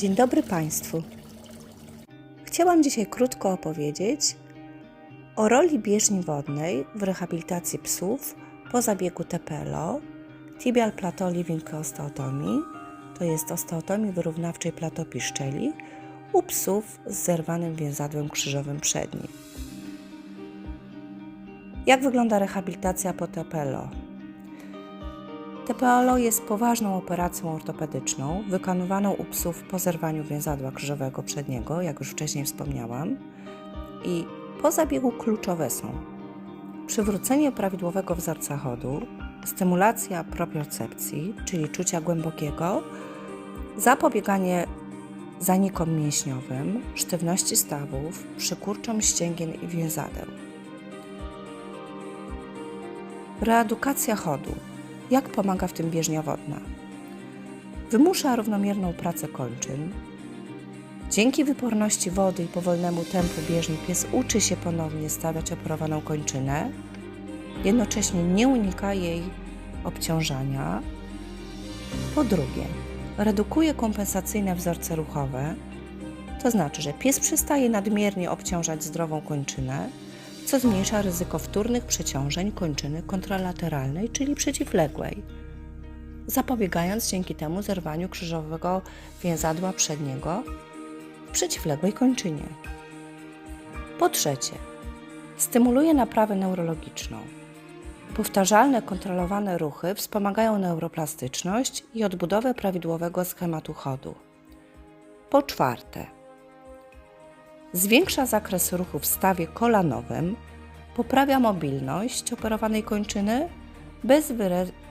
Dzień dobry Państwu. Chciałam dzisiaj krótko opowiedzieć o roli bieżni wodnej w rehabilitacji psów po zabiegu TPLO Tibial Plateau Living Osteotomii, to jest osteotomii wyrównawczej platopii szczeli u psów z zerwanym więzadłem krzyżowym przednim. Jak wygląda rehabilitacja po TPLO? TPLO jest poważną operacją ortopedyczną wykonywaną u psów po zerwaniu więzadła krzyżowego przedniego, jak już wcześniej wspomniałam. I po zabiegu kluczowe są przywrócenie prawidłowego wzorca chodu, stymulacja propriocepcji, czyli czucia głębokiego, zapobieganie zanikom mięśniowym, sztywności stawów, przykurczom ścięgien i więzadeł. Reedukacja chodu. Jak pomaga w tym bieżnia wodna? Wymusza równomierną pracę kończyn. Dzięki wyporności wody i powolnemu tempu bieżni pies uczy się ponownie stawiać operowaną kończynę, jednocześnie nie unika jej obciążania. Po drugie, redukuje kompensacyjne wzorce ruchowe, to znaczy, że pies przestaje nadmiernie obciążać zdrową kończynę, co zmniejsza ryzyko wtórnych przeciążeń kończyny kontralateralnej, czyli przeciwległej, zapobiegając dzięki temu zerwaniu krzyżowego więzadła przedniego w przeciwległej kończynie. Po trzecie, stymuluje naprawę neurologiczną. Powtarzalne, kontrolowane ruchy wspomagają neuroplastyczność i odbudowę prawidłowego schematu chodu. Po czwarte, zwiększa zakres ruchu w stawie kolanowym, poprawia mobilność operowanej kończyny bez,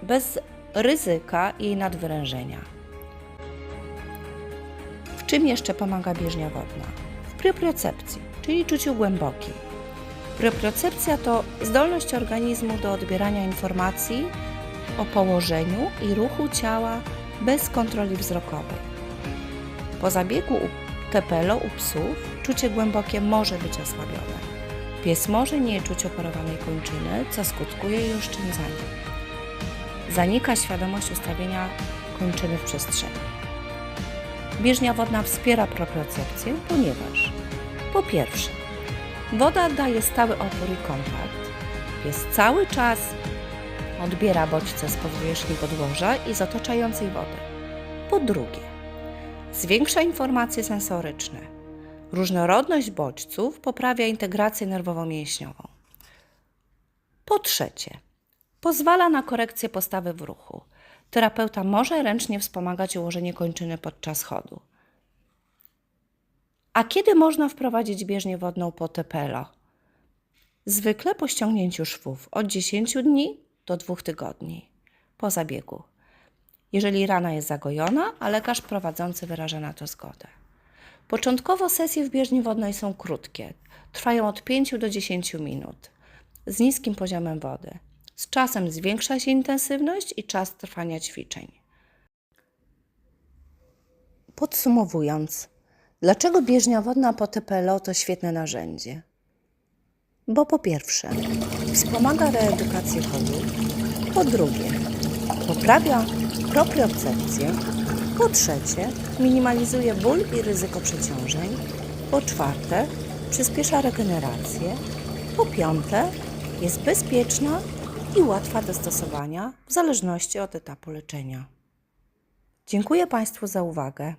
bez ryzyka jej nadwyrężenia. W czym jeszcze pomaga bieżnia wodna? W propriocepcji, czyli czuciu głębokim. Propriocepcja to zdolność organizmu do odbierania informacji o położeniu i ruchu ciała bez kontroli wzrokowej. Po zabiegu u TPLO u psów czucie głębokie może być osłabione. Pies może nie czuć operowanej kończyny, co skutkuje jej oszczędzaniem. Zanika świadomość ustawienia kończyny w przestrzeni. Bieżnia wodna wspiera propriocepcję, ponieważ po pierwsze, woda daje stały opór i kontakt. Pies cały czas odbiera bodźce z powierzchni podłoża i z otaczającej wody. Po drugie, zwiększa informacje sensoryczne. Różnorodność bodźców poprawia integrację nerwowo-mięśniową. Po trzecie, pozwala na korekcję postawy w ruchu. Terapeuta może ręcznie wspomagać ułożenie kończyny podczas chodu. A kiedy można wprowadzić bieżnię wodną po TPLO? Zwykle po ściągnięciu szwów od 10 dni do 2 tygodni po zabiegu jeżeli rana jest zagojona, a lekarz prowadzący wyraża na to zgodę. Początkowo sesje w bieżni wodnej są krótkie, trwają od 5 do 10 minut, z niskim poziomem wody. Z czasem zwiększa się intensywność i czas trwania ćwiczeń. Podsumowując, dlaczego bieżnia wodna po TPLO to świetne narzędzie? Bo po pierwsze, wspomaga reedukację chodu, po drugie, poprawia propriocepcję, po trzecie, minimalizuje ból i ryzyko przeciążeń, po czwarte, przyspiesza regenerację, po piąte, jest bezpieczna i łatwa do stosowania w zależności od etapu leczenia. Dziękuję Państwu za uwagę.